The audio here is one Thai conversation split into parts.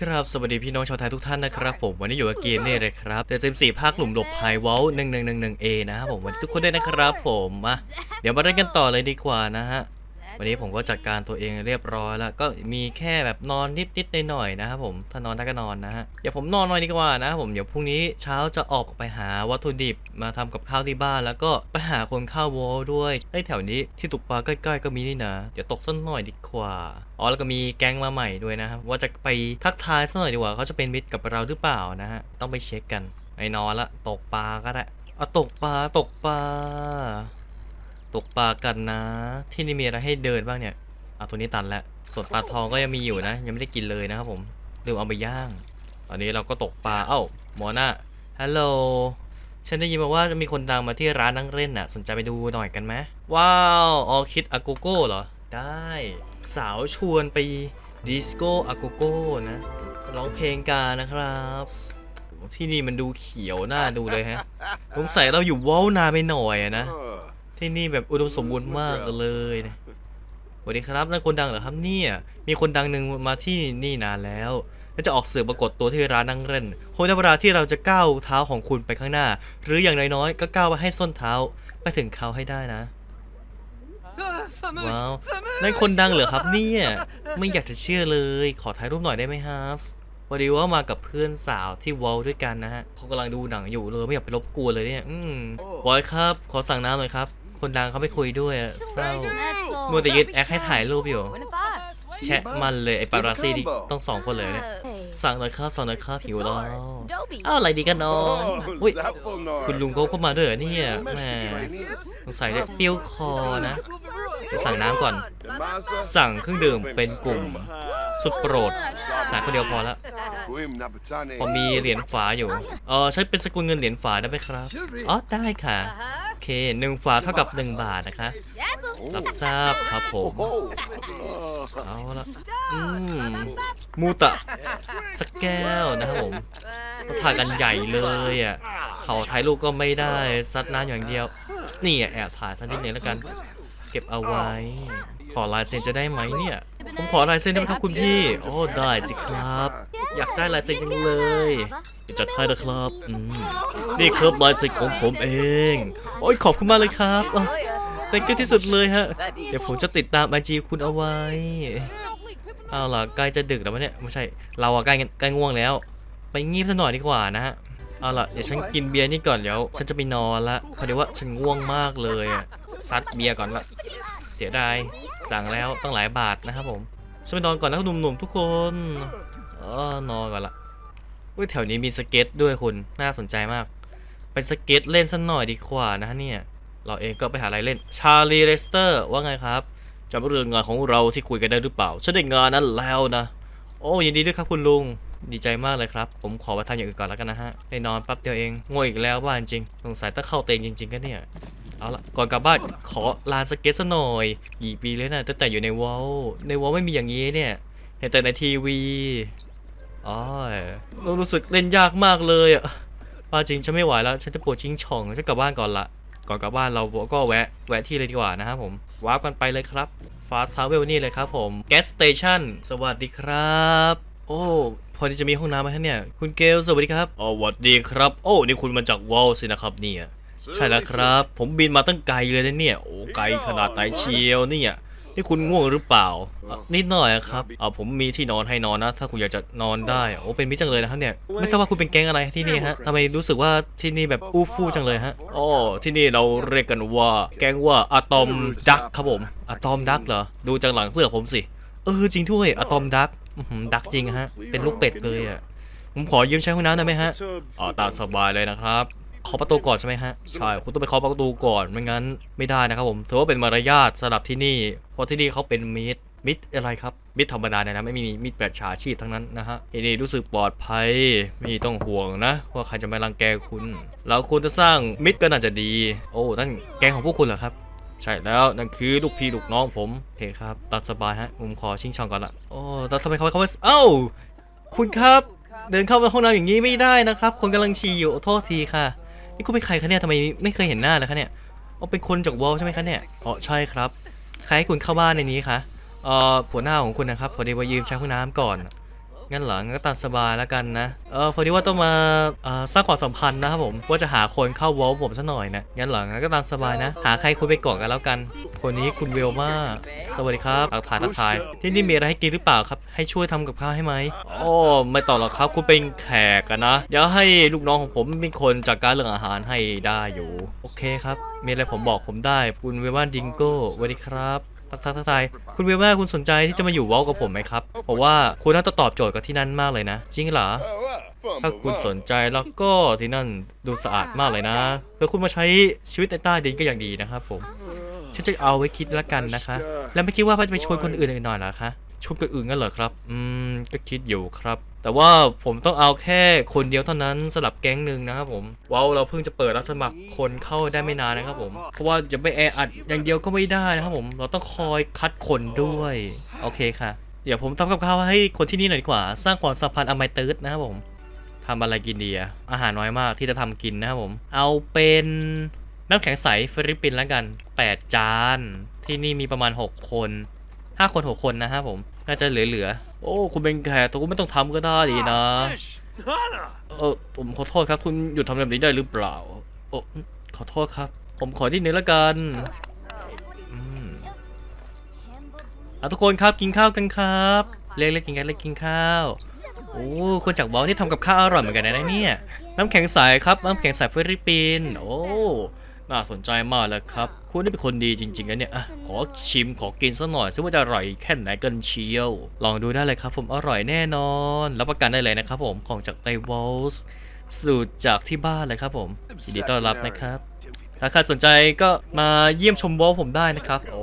ครับสวัสดีพี่น้องชาวไทยทุกท่านนะครับผมวันนี้อยู่กับเกมนี่เลยครับแต่เจมสี่ภาคหลุมหลบภัยวอลหนึ่งหนึ่งหนึ่งหนึ่งเอนะครับผมวันนี้ทุกคนด้วยนะครับผมมาเดี๋ยวมาเล่นกันต่อเลยดีกว่านะฮะ วันนี้ผมก็จัดการตัวเองเรียบร้อยแล้วก็มีแค่แบบนอนนิดนิดๆหน่อยๆนะครับผมถ้านอนได้ก็นอนนะฮะเดี๋ยวผมนอนหน่อยดีกว่านะครับผมเดี๋ยวพรุ่งนี้เช้าจะออกไปหาวัตถุดิบมาทำกับข้าวที่บ้าน แล้วก็ไปหาคนข้าววอลด้วยไอ้แถวนี้ที่ตกปลาใกล้ๆก็มีนี่นะเดี๋ยวตกสักหน่อยดีกว่าอ๋อแล้วก็มีแก๊งมาใหม่ด้วยนะครับว่าจะไปทักทายสักหน่อยดีกว่าเขาจะเป็นมิตรกับเราหรือเปล่านะฮะต้องไปเช็คกันไอ้นอนละตกปลาก็ได้เอาตกปลาตกปลา ตกปลากันนะ ที่นี่มีอะไรให้เดินบ้างเนี่ยเอาตัวนี้ตันแล้วส่วนปลาทองก็ยังมีอยู่นะ ยังไม่ได้กินเลยนะครับผมลืมเอาไปย่าง ตอนนี้เราก็ตกปลาเอ้าหมอน่าฮัลโหลฉันได้ยินมาว่าจะมีคนดังมาที่ร้านนั่งเล่นน่ะ สนใจไปดูหน่อยกันไหมว้าวออคิดอากูโก้เหรอ ได้ สาวชวนไปดิสโก้อากูโก้นะร้องเพลงกันนะครับที่นี่มันดูเขียวหน่าดูเลยฮะสงสัยเราอยู่ว้าวนานไปหน่อยนะ ที่นี่แบบอุดมสมบูรณ์มากเลยนะสวัสดีครับนั่นคนดังเหรอครับเนี่ย มีคนดังหนึ่งมาที่นี่นานแล้วและจะออกสื่อปรากฏตัวที่ร้านนั่งเล่นคงได้เวลาที่เราจะก้าวเท้าของคุณไปข้างหน้า หรืออย่างน้อยๆก็ก้าวไปให้ส้นเท้าไปถึงเขาให้ได้นะว้าวนั่นคนดังเหรอครับเนี่ยไม่อยากจะเชื่อเลย ขอถ่ายรูปหน่อยได้ไหมครับพอดีว่ามากับเพื่อนสาวที่วอลด้วยกันนะฮะเขากำลังดูหนังอยู่เลยไม่อยากไปรบกวนเลยเนี่ยอืมบอยครับ ขอสั่งน้ำหน่อยครับ คนดังเขาไม่คุยด้วยอะเศร้า มัวแต่ยึดแอคให้ถ่ายรูปอยู่ แชะมันเลยไอ้ปาราซี่ที่ต้องสองคนเลยเนี่ย สั่งหน่อยครับสั่งหน่อยครับหิวแล้วอ้าวอะไรดีกันน้องอุ้ยคุณลุงเขาเข้ามาด้วยเหรอเนี่ยแหมสงสัยจะเปรี้ยวคอนะ สั่งน้ำก่อน สั่งเครื่องดื่มเป็นกลุ่ม สุดโปรดสั่งคนเดียวพอละพอมีเหรียญฝาอยู่เออใช้เป็นสกุลเงินเหรียญฝาได้ไหมครับ อ๋อได้ค่ะโอ เคหนึ่งฝาเท่ากับหนึ่งบาทนะคะ รับทราบครับผม เอาละอืมมูตะสักแก้วนะครับผมเขาถ่ายกันใหญ่เลยอะเขาถ่ายรูปก็ไม่ได้ซัดน้ำอย่างเดียว นี่อะแอบถ่ายสักนิดนึงแล้วกัน เก็บเอาไว้ ขอลายเซ็นจะได้ไหมเนี่ย ผมขอลายเซ็นได้ไหมครับคุณพี่ โอ้ได้สิครับ อยากได้ลายเซ็นจังเลยเดี๋ยวจัดให้นะครับอืมนี่ครับลายเซ็นของผมเอง โอ้ยขอบคุณมากเลยครับเอ้าเป็นกันที่สุดเลยฮะ เดี๋ยวผมจะติดตามไอจีคุณเอาไว้เอาล่ะใกล้จะดึกแล้ววะเนี่ยไม่ใช่เราอะใกล้ใกล้ง่วงแล้ว ไปงีบสักหน่อยดีกว่านะฮะเอาล่ะเดี๋ยวฉันกินเบียร์นี่ก่อนเดี๋ยวฉันจะไปนอนละเพราะเดี๋ยวว่าฉันง่วงมากเลยอะซัดเบียร์ก่อนละเสียดายสั่งแล้วตั้งหลายบาทนะครับผมฉันไปนอนก่อนนะครับหนุ่มๆทุกคน เออนอนก่อนละอุ้ยแถวนี้มีสเก็ตด้วยคุณน่าสนใจมาก ไปสเก็ตเล่นสักหน่อยดีกว่านะฮะเนี่ย เราเองก็ไปหาอะไรเล่นชาลีเรสเตอร์ว่าไงครับจำเรื่องงานของเราที่คุยกันได้หรือเปล่าฉันได้งานนั้นแล้วนะ โอ้ยินดีด้วยครับคุณลุงดีใจมากเลยครับ ผมขอไปทำอย่างอื่นก่อนแล้วกันนะฮะได้นอนแป๊บเดียวเองง่วงอีกแล้วบ้านจริงสงสัยต้องเข้าเตียงจริง ๆกันเนี่ยเอาละก่อนกลับบ้านขอลานสเก็ตซะหน่อยกี่ปีแล้วนะตั้งแต่อยู่ในวอลในวอลไม่มีอย่างนี้เนี่ยเห็นแต่ในทีวี อ๋อรู้สึกเล่นยากมากเลยอะป้าจริงฉันไม่ไหวแล้ว ฉันจะปวดชิงช่องฉันกลับบ้านก่อนละ ก่อนกลับบ้านเราก็แวะ แวะที่เลยดีกว่านะครับผมวาร์ปกันไปเลยครับฟาสทาวเวลนี่เลยครับผมแก๊สสเตชันสวัสดีครับ โอ้พอที่จะมีห้องน้ำไหมฮะเนี่ย คุณเกลสวัสดีครับอ๋อสวัสดีครับ โอ้นี่คุณมาจากวอลสินะครับเนี่ยใช่แล้วครับ ผมบินมาตั้งไกลเลยนะเนี่ยโอ้ไกลขนาดไหนเชียวเนี่ย นี่คุณง่วงหรือเปล่าอะนิดหน่อยอะครับเอาผมมีที่นอนให้นอนนะ ถ้าคุณอยากจะนอนได้โอ้เป็นมิตรจังเลยนะครับเนี่ยไม่ทราบว่าคุณเป็นแก๊งอะไรที่นี่ฮะทำไมรู้สึกว่าที่นี่แบบอู้ฟู่จังเลยฮะอ๋อที่นี่เราเรียกกันว่า แก๊งว่าอะตอมดักครับผมอะตอมดักเหรอดูจากหลังเสื้อผมสิเออจริงด้วยอะตอมดักดักจริงฮะเป็นลูกเป็ดเลยอะผมขอยืมใช้ห้องน้ำได้ไหมฮะอ๋อตามสบายเลยนะครับ เคาะประตูก่อนใช่ไหมฮะ ใช่ คุณต้องไปเคาะประตูก่อน ไม่งั้นไม่ได้นะครับผม ถือว่าเป็นมารยาทสำหรับที่นี่ เพราะที่นี่เขาเป็นมิตร มิตรอะไรครับ มิตรธรรมดาเนี่ยนะ ไม่มีมิตรแบบฉาชีพทั้งนั้นนะฮะที่นี่รู้สึกปลอดภัย ไม่ต้องห่วงนะ ว่าใครจะมารังแกคุณเราควรจะสร้างมิตรก็น่าจะดี โอ้ นั่นแกงของพวกคุณเหรอครับใช่แล้วนั่นคือลูกพี่ลูกน้องผมโอเคครับตัดสบายฮะผมขอชิงช่องก่อนละโอ้แต่ทำไมเขาเขาไม่เอ้าคุณครับ เดินเข้าไปห้องน้ำอย่างนี้ไม่ได้นะครับ คนกำลังฉี่อยู่โทษทีค่ะ นี่คุณเป็นใครคะเนี่ยทำไมไม่เคยเห็นหน้าเลยคะเนี่ยอ๋อเป็นคนจากวอลใช่ไหมคะเนี่ยอ๋อใช่ครับ ใครให้คุณเข้าบ้านในนี้คะเอ่อผัวหน้าของคุณนะครับพอดีว่ายืมใช้ห้องน้ำก่อน งั้นเหรองั้นก็ตามสบายแล้วกันนะ เออพอดีว่าต้องมาสร้างความสัมพันธ์นะครับผม ว่าจะหาคนเข้าวอลผมซะหน่อยนะ งั้นเหรองั้นก็ตามสบายนะ หาใครคุยไปก่อนกันแล้วกัน คนนี้คุณเวลมาสวัสดีครับทักทายทักทาย ที่นี่มีอะไรให้กินหรือเปล่าครับ ให้ช่วยทำกับข้าวให้ไหมโอ้ไม่ต่อหรอกครับ คุณเป็นแขกนนะ เดี๋ยวให้ลูกน้องของผมเป็นคนจัดการเรื่องอาหารให้ได้อยู่ โอเคครับ มีอะไรผมบอกผมได้ คุณเวลมาดิงโก้สวัสดีครับ ทักทายทักทายคุณเวลมาคุณสนใจที่จะมาอยู่วอลกับผมไหมครับเพราะว่าคุณน่าจะตอบโจทย์กับที่นั่นมากเลยนะ จริงเหรอถ้าคุณสนใจแล้วก็ที่นั่นดูสะอาดมากเลยนะเพื่อคุณมาใช้ชีวิตในใต้ดินก็อย่างดีนะครับผมฉันจะเอาไว้คิดแล้วกันนะคะ แล้วไม่คิดว่าจะไปชวนคนอื่นอีกหน่อยเหรอคะชวนคนอื่นกันเหรอครับ อืม ก็คิดอยู่ครับ แต่ว่าผมต้องเอาแค่คนเดียวเท่านั้นสลับแก๊งหนึ่งนะครับผมว้าวเราเพิ่งจะเปิดรับสมัครคนเข้าได้ไม่นานนะครับผมเพราะว่าจะไม่แออัดอย่างเดียวก็ไม่ได้นะครับผมเราต้องคอยคัดคนด้วยโอเคค่ะ เดี๋ยวผมทำกับข้าวให้คนที่นี่หน่อยดีกว่า สร้างความสัมพันธ์อมตะนะครับผมทำอะไรกินดีอะอาหารน้อยมากที่จะทำกินนะครับผม เอาเป็นน้ำแข็งใสฟิลิปปินส์แล้วกัน 8 จาน ที่นี่มีประมาณ 6 คน 5 คน 6 คนนะครับผม น่าจะเหลือๆ โอ้ คุณเป็นแขกแต่คุณไม่ต้องทำก็ได้ดีนะ เออผมขอโทษครับ คุณหยุดทำแบบนี้ได้หรือเปล่า โอ้ขอโทษครับ ผมขอที่นึงแล้วกันอืมอะทุกคนครับกินข้าวกันครับ เล็กๆกินกันเล็กกินข้าว โอ้คนจากวอลนี่ทำกับข้าวอร่อยเหมือนกันนะเนี่ย น้ำแข็งใสครับ น้ำแข็งใสฟิลิปปินส์ โอ้ น่าสนใจมากเลยครับ คุณนี่เป็นคนดีจริงๆนะเนี่ยอะขอชิมขอกินสักหน่อยซิว่าจะอร่อยแค่ไหนกันเชียว ลองดูได้เลยครับผมอร่อยแน่นอน รับประกันได้เลยนะครับผมของจากในวอลส์สูตรจากที่บ้านเลยครับผมยินดีต้อนรับนะครับ ถ้าใครสนใจก็มาเยี่ยมชมวอลผมได้นะครับ โอ้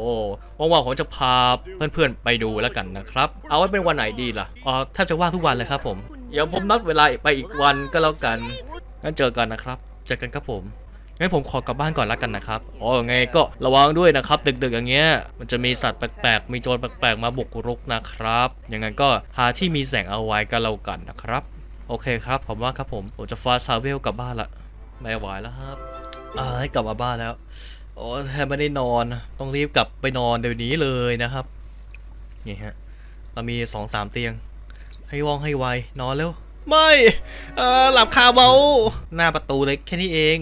ว่างๆผมจะพาเพื่อนๆไปดูแล้วกันนะครับ เอาไว้เป็นวันไหนดีล่ะอ๋อแทบจะว่างทุกวันเลยครับผม เดี๋ยวผมนัดเวลาไปอีกวันก็แล้วกันงั้นเจอกันนะครับ เจอกันครับผม งั้นผมขอกลับบ้านก่อนล้วกันนะครับอ๋อไงก็ระวังด้วยนะครับดึกๆอย่างเงี้ยมันจะมีสัตว์แปลกๆมีโจรแปลกๆมาบุกรุกนะครับยังไงก็หาที่มีแสงเอาไว้ก็แล้วกันนะครับ โอเคครับ ผมว่าครับผมผมจะฟาซาเวลกลับบ้านละไม่ไหวแล้วครับเอ้ยกลับมาบ้านแล้วโอ้แทบไม่ได้นอนต้องรีบกลับไปนอนเดี๋ยวนี้เลยนะครับนี่ฮะเรามีสองสามเตียง ให้ว่องให้ไวนอนเร็ว ไม่เออหลับคาเบาหน้าประตูเลยแค่นี้เอง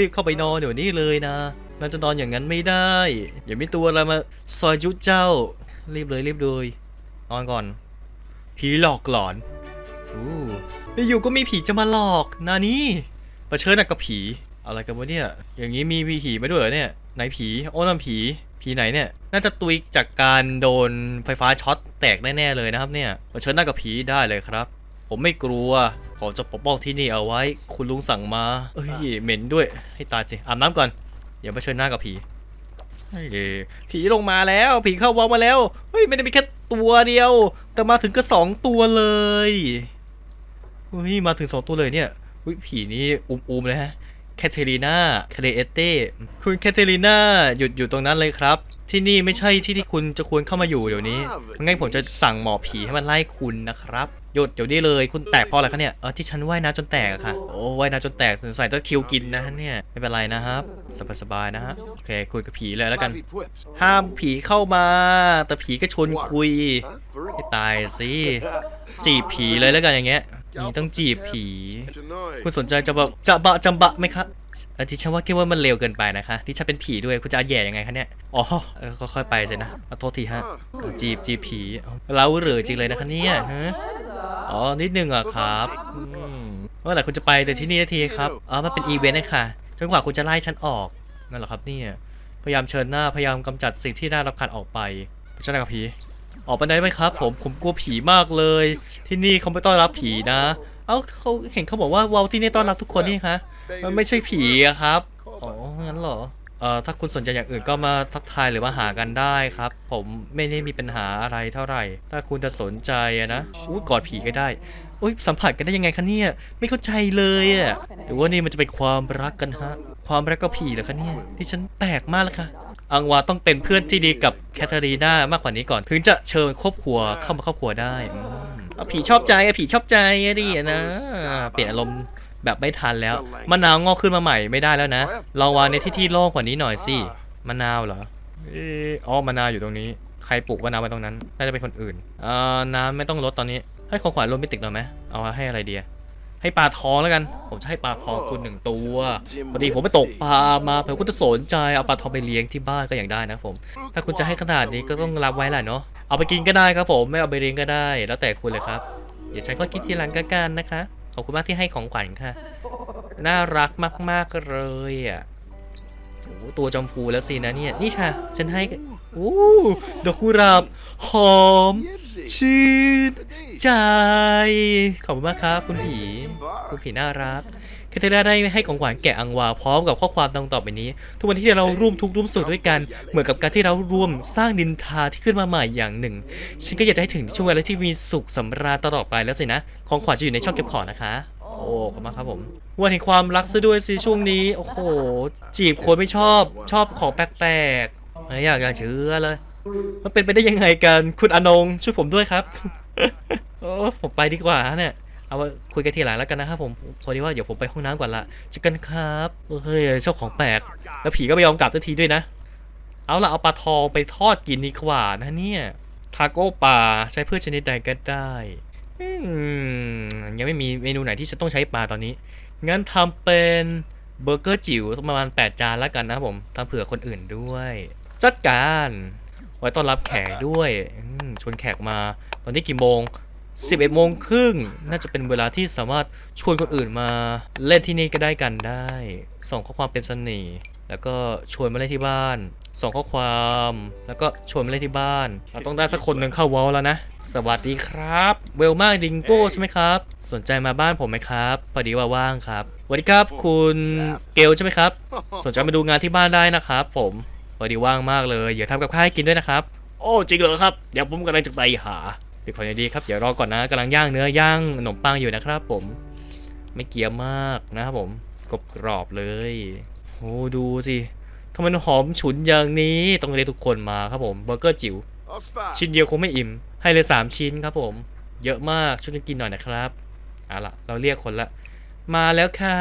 รีบๆเข้าไปนอนเดี๋ยวนี้เลยนะน่าจะนอนอย่างนั้นไม่ได้ อย่ามีตัวอะไรมาซอยจุดเจ้า รีบเลยรีบเลยนอนก่อน ผีหลอกหลอนอู้อยู่ก็มีผีจะมาหลอกนานี่เชิญหนักกับผี อะไรกันวะเนี่ย อย่างนี้มีผีมาด้วยเหรอเนี่ย ไหนผี โอ้นั่นผี ผีไหนเนี่ย น่าจะตุยจากการโดนไฟฟ้าช็อตแตกแน่ๆเลยนะครับเนี่ยเชิญหน้ากับผีได้เลยครับ ผมไม่กลัว ผมจะปกป้องที่นี่เอาไว้ คุณลุงสั่งมา เอ้ยเหม็นด้วย ให้ตายสิ อาบน้ำก่อน อย่ามาเชิญหน้ากับผีเฮ้ยผีลงมาแล้ว ผีเข้าวอลมาแล้ว เฮ้ยไม่ได้มีแค่ตัวเดียว แต่มาถึงก็สองตัวเลยเฮ้ยมาถึงสองตัวเลยเนี่ย อุ้ยผีนี่อุ้มๆเลยฮะ แคทเธอรีนาคาเดเอเต้คุณแคทเธอรีนาหยุดอยู่ตรงนั้นเลยครับ ที่นี่ไม่ใช่ที่ที่คุณจะควรเข้ามาอยู่เดี๋ยวนี้งั้นผมจะสั่งหมอผีให้มันไล่คุณนะครับหยุดเดี๋ยวนี้เลยคุณแตกเพราะอะไรคะเนี่ยเออที่ฉันว่ายน้ำจนแตกอะค่ะโอ้ว่ายน้ำจนแตกสงสัยต้องคิวกินนะเนี่ยไม่เป็นไรนะครับสบายๆนะฮะโอเคคุยกับผีเลยแล้วกัน ห้ามผีเข้ามา แต่ผีก็ชวนคุยให้ตายสิจีบผีเลยแล้วกันอย่างเงี้ย นี่ต้องจีบผี คุณสนใจจะแบบจะบะจำบะไหมคะเออที่ฉันว่าคิดว่ามันเร็วเกินไปนะคะ ที่ฉันเป็นผีด้วยคุณจะเอาแย่ยังไงคะเนี่ย อ๋อเออค่อยๆไปสินะขอโทษทีฮะเออจีบจีบผีเอาเราเหรือจริงเลยนะคะเนี่ยฮะอ๋อ นิดนึงอะครับอืมเมื่อไหร่คุณจะไปแต่ที่นี่นาทีครับอ๋อมันเป็นอีเวนต์นะคะจนกว่าคุณจะไล่ฉันออกนั่นเหรอครับเนี่ย พยายามเชิญหน้า พยายามกำจัดสิ่งที่น่ารำคาญออกไปเจ้าหน้ากับผี ออกไปได้ไหมครับ ผมผมกลัวผีมากเลย ที่นี่เขาไม่ต้อนรับผีนะ เอ้าเขาเห็นเขาบอกว่าเวาลที่นี่ต้อนรับทุกคนนี่คะมันไม่ใช่ผีอะครับอ๋องั้นเหรอเอ่อถ้าคุณสนใจอย่างอื่นก็มาทักทายหรือมาหากันได้ครับ ผมไม่ได้มีปัญหาอะไรเท่าไหร่ ถ้าคุณจะสนใจนะอุ้ยกอดผีก็ได้อุ้ยสัมผัสกันได้ยังไงคะเนี่ยไม่เข้าใจเลยอะหรือว่านี่มันจะเป็นความรักกันฮะ ความรักกับผีเหรอคะเนี่ยที่ฉันแปลกมากเลยค่ะ อังวาต้องเป็นเพื่อนที่ดีกับแคทเธอรีนามากกว่านี้ก่อน ถึงจะเชิญครอบครัวเข้ามาครอบครัวได้อืมเอาผีชอบใจอะผีชอบใจอะดิอะนะเปลี่ยนอารมณ์แบบไม่ทันแล้วมะนาวงอกขึ้นมาใหม่ไม่ได้แล้วนะลองวางในที่ที่โล่งกว่านี้หน่อยสิมะนาวเหรอเอออ๋อมะนาวอยู่ตรงนี้ ใครปลูกมะนาวไว้ตรงนั้น น่าจะเป็นคนอื่นเอ่อน้ำไม่ต้องลดตอนนี้ ให้ของขวัญโรแมนติกหน่อยไหมเอาให้อะไรดีอะ ให้ปลาทองแล้วกัน ผมจะให้ปลาทองคุณหนึ่งตัวพอดีผมไปตกปลามาเผื่อคุณจะสนใจเอาปลาทองไปเลี้ยงที่บ้านก็อย่างได้นะผม ถ้าคุณจะให้ขนาดนี้ก็ต้องรับไว้แหละเนาะเอาไปกินก็ได้ครับผมไม่เอาไปเลี้ยงก็ได้ แล้วแต่คุณเลยครับเดี๋ยวฉันก็คิดทีหลังกันกันนะคะขอบคุณมากที่ให้ของขวัญค่ะ น่ารักมาก ๆ เลยอะโอ้ตัวจำพูแล้วสินะเนี่ย นี่ค่ะ ฉันให้ โอ้ดอกกุหลาบหอม ชื่นใจ ขอบคุณมากครับ คุณผี คุณผีน่ารักแคทเธอรีนได้ให้ของขวัญแกะอังวาพร้อมกับข้อความดังต่อไปนี้ ทุกวันที่เราร่วมทุกข์ร่วมสุขด้วยกัน เหมือนกับการที่เราร่วมสร้างดินทาที่ขึ้นมาใหม่อย่างหนึ่ง ฉันก็อยากจะให้ถึงช่วงเวลาที่มีสุขสำราญตลอดไปแล้วสินะ ของขวัญจะอยู่ในช่องเก็บของนะคะโอ้ขอบคุณมากครับผมวันแห่งความรักซะด้วยสิช่วงนี้ โอ้โห จีบคนไม่ชอบ ชอบของแปลกๆไม่อยากจะเชื่อเลย มันเป็นไปได้ยังไงกันคุณอนงช่วยผมด้วยครับ โอ้ผมไปดีกว่าเนี่ยเอาคุยกันทีหลังแล้วกันนะครับผมพอดีว่าเดี๋ยวผมไปห้องน้ำก่อนละเจอกันครับเฮ้ยชอบของแปลกแล้วผีก็ไม่ยอมกลับสักทีด้วยนะ เอาละเอาปลาทองไปทอดกินดีกว่านะเนี่ยทาโก้ปลาใช้พืชชนิดใดก็ได้อืยังไม่มีเมนูไหนที่จะต้องใช้ปลาตอนนี้ งั้นทำเป็นเบอร์เกอร์จิ๋วประมาณ 8 จานแล้วกันนะผมทำเผื่อคนอื่นด้วย จัดการ ไว้ต้อนรับแขกด้วยชวนแขกมา ตอนนี้กี่โมง 11โมงครึ่งน่าจะเป็นเวลาที่สามารถชวนคนอื่นมาเล่นที่นี่ก็ได้กันได้ ส่งข้อความเป็นเสน่ห์แล้วก็ชวนมาเล่นที่บ้าน ส่งข้อความ แล้วก็ชวนมาเล่นที่บ้าน เราต้องได้สักคนหนึ่งเข้าวอลแล้วนะ สวัสดีครับ เวลมากดิงโก้ใช่ไหมครับ สนใจมาบ้านผมไหมครับพอดีว่าว่างครับสวัสดีครับคุณเกลใช่ไหมครับ สนใจมาดูงานที่บ้านได้นะครับ ผม พอดีว่างมากเลยเดี๋ยวทำกับข้าวให้กินด้วยนะครับ โอ้จริงเหรอครับเดี๋ยวผมกำลังจะไปหาเดี๋ยวขออย่างดีครับเดี๋ยวรอก่อนนะกำลังย่างเนื้อย่างขนมปังอยู่นะครับ ผม ไม่เกี๊ยมมากนะครับผมกรอบกรอบๆเลยโอ้ดูสิทำไมมันหอมฉุนอย่างนี้ต้องเรียกทุกคนมาครับผมเบอร์เกอร์จิ๋วชิ้นเดียวคงไม่อิ่ม ให้เลย 3 ชิ้นครับผม เยอะมากช่วยกันกินหน่อยนะครับเอาล่ะ เราเรียกคนละ มาแล้วค่ะ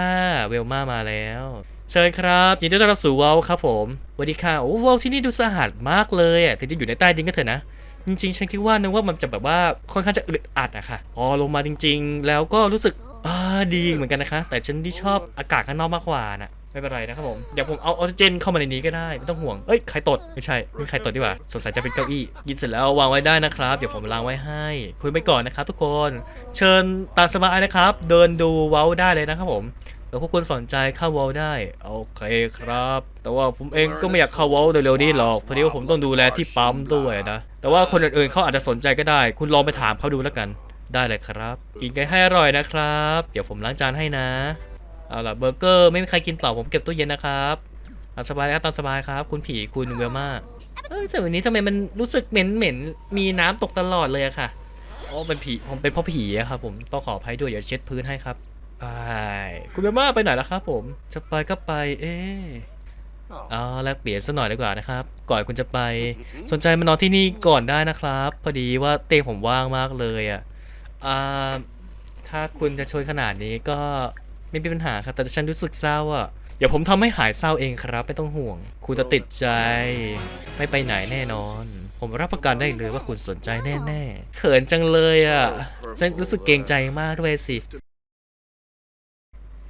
เวลมามาแล้ว เชิญครับยินดีต้อนรับสู่วอลครับผมสวัสดีค่ะโอ้วอลที่นี่ดูสะอาดมากเลยอะถึงจะอยู่ในใต้ดินก็เถอะนะ จริงๆ ฉันคิดว่านึกว่ามันจะแบบว่าค่อนข้างจะอึดอัดอะค่ะพอลงมาจริง ๆ แล้วก็รู้สึกอ่าดีเหมือนกันนะคะ แต่ฉันที่ชอบอากาศข้างนอกมากกว่านะไม่เป็นไรนะครับผมเดี๋ยวผมเอาออกซิเจนเข้ามาในนี้ก็ได้ไม่ต้องห่วงเอ้ยใครตดไม่ใช่ไม่ใครตดดีกว่าสงสัยจะเป็นเก้าอี้กินเสร็จแล้ววางไว้ได้นะครับเดี๋ยวผมล้างไว้ให้คุยไปก่อนนะครับ ทุกคน เชิญตามสบายนะครับ เดินดูเว้าได้เลยนะครับผม แล้วพวกคุณสนใจเข้าวอลได้ โอเคครับ แต่ว่าผมเองก็ไม่อยากเข้าวอลเร็วๆนี้หรอกพอดีว่าผมต้องดูแลที่ปั๊มด้วยนะ แต่ว่าคนอื่นๆเขาอาจจะสนใจก็ได้ คุณลองไปถามเขาดูแล้วกัน ได้เลยครับ กินกันให้อร่อยนะครับ เดี๋ยวผมล้างจานให้นะ เอาล่ะเบอร์เกอร์ไม่มีใครกินต่อผมเก็บตู้เย็นนะครับตามสบายครับตามสบายครับ คุณผีคุณเวลมาเอ้ยแต่วันนี้ทำไมมันรู้สึกเหม็นเหม็นมีน้ำตกตลอดเลยอะค่ะอ๋อเป็นผีผมเป็นเพ่อผีอะครับผมต้องขออภัยด้วยเดี๋ยวเช็ดพื้นให้ครับ ไป คุณเวลมาไปไหนแล้วครับผม จะไปก็ไป เอ๊ะเอาแลกเปลี่ยนสักหน่อยดีกว่านะครับ ก่อนคุณจะไป สนใจมานอนที่นี่ก่อนได้นะครับ พอดีว่าเตียงผมว่างมากเลยอะอ่าถ้าคุณจะช่วยขนาดนี้ก็ไม่มีปัญหาครับ แต่ฉันรู้สึกเศร้าอะ เดี๋ยวผมทำให้หายเศร้าเองครับ ไม่ต้องห่วง คุณจะติดใจ ไม่ไปไหนแน่นอน ผมรับประกันได้เลยว่าคุณสนใจแน่ๆ เขินจังเลยอะ ฉันรู้สึกเกรงใจมากด้วยสิ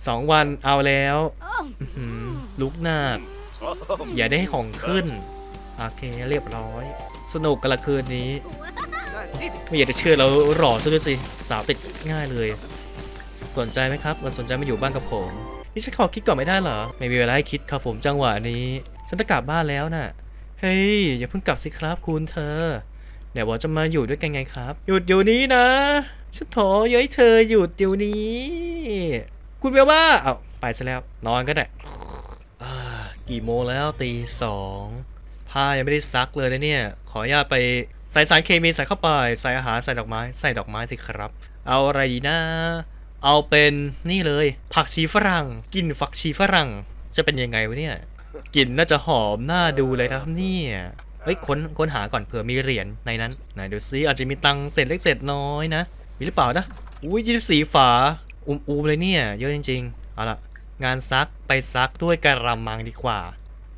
สองวันเอาแล้วอื้อหือลุกหน้าดอย่าได้ให้ของขึ้น โอเคเรียบร้อย สนุกกันละคืนนี้ ไม่อยากจะเชื่อแล้วหล่อซะด้วยสิ สาวติดง่ายเลย สนใจไหมครับมาสนใจมาอยู่บ้านกับผม นี่ฉันขอคิดก่อนไม่ได้เหรอ ไม่มีเวลาให้คิดครับผมจังหวะนี้ ฉันจะกลับบ้านแล้วน่ะ เฮ้ย อย่าเพิ่งกลับสิครับคุณเธอเดี๋ยวบอกจะมาอยู่ด้วยกันไงครับ หยุดเดี๋ยวนี้นะ ฉันขอย้อยเธอหยุดเดี๋ยวนี้ คุณเบลว่าเอาไปซะแล้ว นอนก็ได้กี่โมงแล้วตีสองผ้ายังไม่ได้ซักเลยนะเนี่ย ขออนุญาตไปใส่สารเคมีใส่เข้าไป ใส่อาหารใส่ดอกไม้ ใส่ดอกไม้สิครับ เอาอะไรดีนะ เอาเป็นนี่เลย ผักชีฝรั่งกินฝักชีฝรั่ง จะเป็นยังไงวะเนี่ยกลิ่นน่าจะหอมน่าดูเลยนะครับเนี่ยเฮ้ยค้นค้นหาก่อนเผื่อมีเหรียญในนั้นไหนดูซิอาจจะมีตังค์เศษเล็กเศษน้อยนะ มีหรือเปล่านะ อุ้ยยี่สิบสี่ฝา อุ้มๆเลยเนี่ย เยอะจริงๆ เอาละงานซักไปซักด้วยกระมังดีกว่า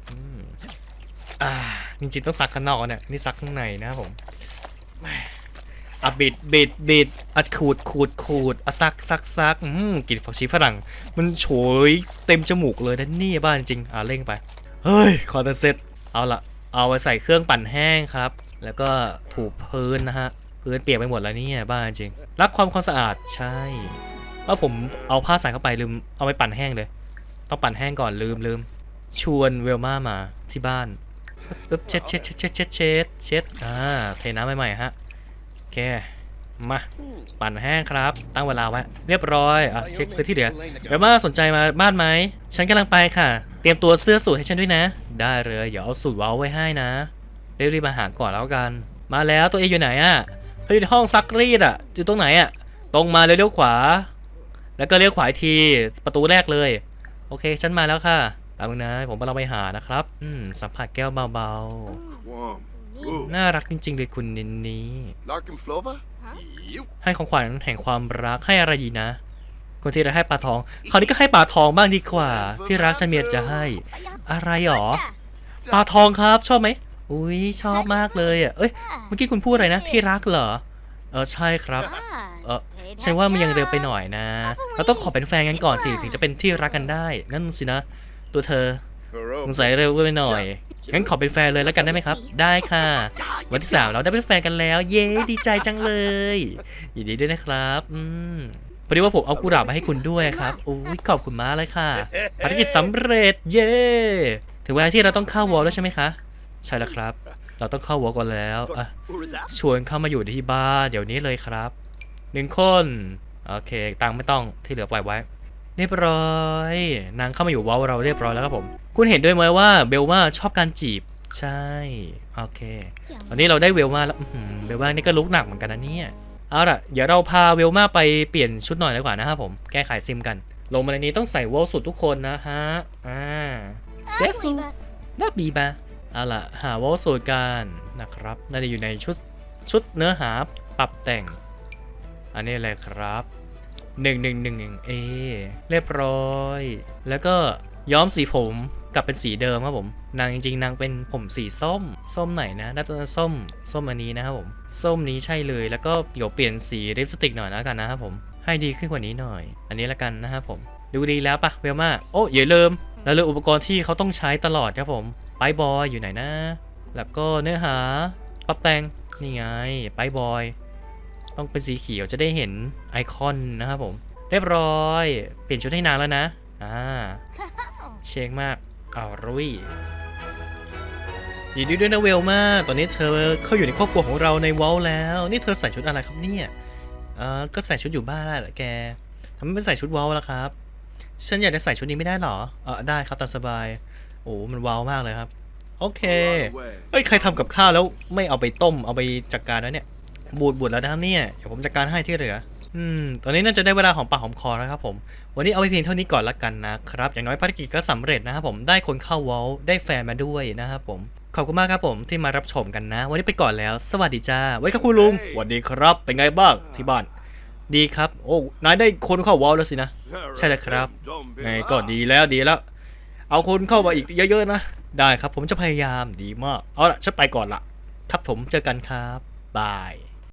อืมอ่าจริงๆต้องซักข้างนอกเนี่ยนี่ซักข้างในนะครับผมอะบิดบิดบิดอะขูดขูดขูดอะซักซักซักอืมกลินฝักชีฝรั่ง มันโฉยเต็มจมูกเลยนะนี่บ้านจริง อะเร่งไป เฮ้ยคอนเทนเซ็ตเอาละเอาไปใส่เครื่องปั่นแห้งครับ แล้วก็ถูพื้นนะฮะ พื้นเปียกไปหมดแล้วเนี่ยบ้านจริง รักความความสะอาดใช่ ว่าผมเอาผ้าใส่เข้าไปลืมเอาไปปั่นแห้งเลย ต้องปั่นแห้งก่อนลืมลืมชวนเวลมามาที่บ้านปึ๊บเช็ดเช็ดเช็ดเช็ดเช็ดเช็ดเช็ดอ่าเทน้ำใหม่ๆฮะโอเคมาปั่นแห้งครับ ตั้งเวลาไว้เรียบร้อยอะเช็คพื้นที่เหลือเวลมาสนใจมาบ้านไหมฉันกำลังไปค่ะ เตรียมตัวเสื้อสูทให้ฉันด้วยนะ ได้เลยเดี๋ยวเอาสูทว้าไว้ให้นะรีบๆมาหาก่อนแล้วกัน มาแล้วตัวเองอยู่ไหนอะเฮ้ยห้องซักรีดอะอยู่ตรงไหนอะตรงมาเลยเลี้ยวขวา แล้วก็เลี้ยวขวาอีกทีประตูแรกเลย โอเค ฉันมาแล้วค่ะตามมึงนะผมกำลังไปหานะครับอืมสัมผัสแก้วเบา Warm. Ooh. ๆน่ารักจริงๆเลยคุณนินนี้ Larkin Flova? Yep. ให้ของขวัญแห่งความรักให้อะไรดีนะ คนที่จะให้ปลาทองคราวนี้ก็ให้ปลาทองบ้างดีกว่า ที่รักฉันเมียจะให้ อะไรหรอปลาทองครับชอบไหมอุ้ยชอบมากเลยอะเอ้ยเมื่อกี้คุณพูดอะไรนะ ที่รักเหรอ เออใช่ครับ เออฉันว่ามันยังเร็วไปหน่อยนะ เราต้องขอเป็นแฟนกันก่อนสิถึงจะเป็นที่รักกันได้นั่นสินะ ตัวเธอ Baroque. สงสัยเร็วไปหน่อย งั้นขอเป็นแฟนเลยแล้วกันได้ไหมครับ ได้ค่ะ วันที่สามเราได้เป็นแฟนกันแล้ว เย้ดีใจจังเลยยินดีด้วยนะครับ อืมพอดีว่าผมเอากุหลาบมาให้คุณด้วยครับอุ้ยขอบคุณมากเลยค่ะ ภารกิจสำเร็จ เย้ ถึงเวลาที่เราต้องเข้าวอลแล้วใช่ไหมคะ ใช่แล้วครับ เราต้องเข้าวอลก่อนแล้วอะ Who is that? ชวนเข้ามาอยู่ที่บ้านเดี๋ยวนี้เลยครับหนึ่งคนโอเค ตังค์ไม่ต้องที่เหลือปล่อยไว้ เรียบร้อย นางเข้ามาอยู่เว้าเราเรียบร้อยแล้วครับผม คุณเห็นด้วยไหมว่าเบลมาชอบการจีบใช่ โอเค ตอนนี้เราได้เวลมาแล้วอื้อหือเวลมานี่ก็ลุกหนักเหมือนกันนะเนี่ยเอาล่ะ เดี๋ยวเราพาเวลมาไปเปลี่ยนชุดหน่อยดีกว่านะครับผม แก้ไขซิมกัน ลงมาในนี้ต้องใส่วอลสุดทุกคนนะฮะ อ่าเซฟฟูน่าบีบะ เอาล่ะหาวอลสูตรกันนะครับ น่าจะอยู่ในชุดชุดเนื้อหาปรับแต่ง อันนี้เลยครับ 1 1 1 1 A เรียบร้อย แล้วก็ย้อมสีผมกลับเป็นสีเดิมครับผม นางจริงๆนางเป็นผมสีส้ม ส้มไหนนะน่าจะส้ม ส้มอันนี้นะครับผม ส้มนี้ใช่เลย แล้วก็เดี๋ยวเปลี่ยนสีลิปสติกหน่อยแล้วกันนะครับผม ให้ดีขึ้นกว่านี้หน่อย อันนี้ละกันนะครับผม ดูดีแล้วปะเวลมา โอ้อย่าลืมแล้วเลืมอุปกรณ์ที่เขาต้องใช้ตลอดครับผม ไปบอยอยู่ไหนนะ แล้วก็เนื้อหาปรับแต่งนี่ไงไปบอยต้องเป็นสีเขียวจะได้เห็นไอคอนนะครับผม เรียบร้อย เปลี่ยนชุดให้นางแล้วนะ อ่า เชงมากเอารุยยินดีด้วยนะเวลมาก ตอนนี้เธอเข้าอยู่ในครอบครัวของเราในวอลแล้ว นี่เธอใส่ชุดอะไรครับเนี่ยเออก็ใส่ชุดอยู่บ้านแหละแกทำไมไม่ใส่ชุดวอลล่ะครับ ฉันอยากจะใส่ชุดนี้ไม่ได้หรอเออได้ครับตามสบาย โอ้มันวาวมากเลยครับ โอเค เอ้ยใครทำกับข้าวแล้วไม่เอาไปต้มเอาไปจัดการแล้วเนี่ย บูดบูดแล้วนะครับเนี่ยเดี๋ยวผมจัดการให้ที่เหลืออืม ตอนนี้น่าจะได้เวลาหอมปากหอมคอแล้วครับผม วันนี้เอาไปเพียงเท่านี้ก่อนละกันนะครับ อย่างน้อยภารกิจก็สำเร็จนะครับผม ได้คนเข้าวอลได้แฟนมาด้วยนะครับผม ขอบคุณมากครับผมที่มารับชมกันนะ วันนี้ไปก่อนแล้ว สวัสดีจ้าไว้ครับคุณลุงสวัสดีครับ เป็นไงบ้างที่บ้าน ดีครับ โอ้ นายได้คนเข้าวอลแล้วสินะ ใช่แล้วครับไงก็ดีแล้วดีแล้ว เอาคนเข้ามาอีกเยอะๆนะ ได้ครับผมจะพยายามดีมาก เอาละฉันไปก่อนละครับผมเจอกันครับ บาย